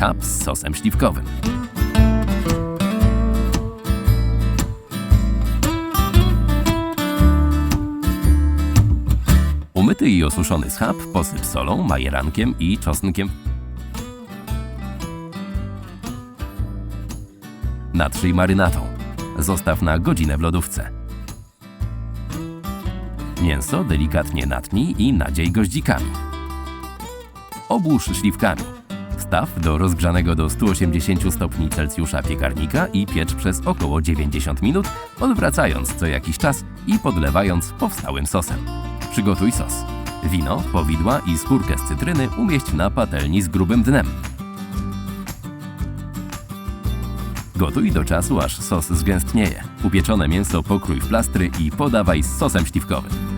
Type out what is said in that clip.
schab z sosem śliwkowym. Umyty i osuszony schab posyp solą, majerankiem i czosnkiem. Natrzyj marynatą. Zostaw na godzinę w lodówce. Mięso delikatnie natnij i nadziej goździkami. Obłóż śliwkami. Wstaw do rozgrzanego do 180 stopni Celsjusza piekarnika i piecz przez około 90 minut, odwracając co jakiś czas i podlewając powstałym sosem. Przygotuj sos. Wino, powidła i skórkę z cytryny umieść na patelni z grubym dnem. Gotuj do czasu, aż sos zgęstnieje. Upieczone mięso pokrój w plastry i podawaj z sosem śliwkowym.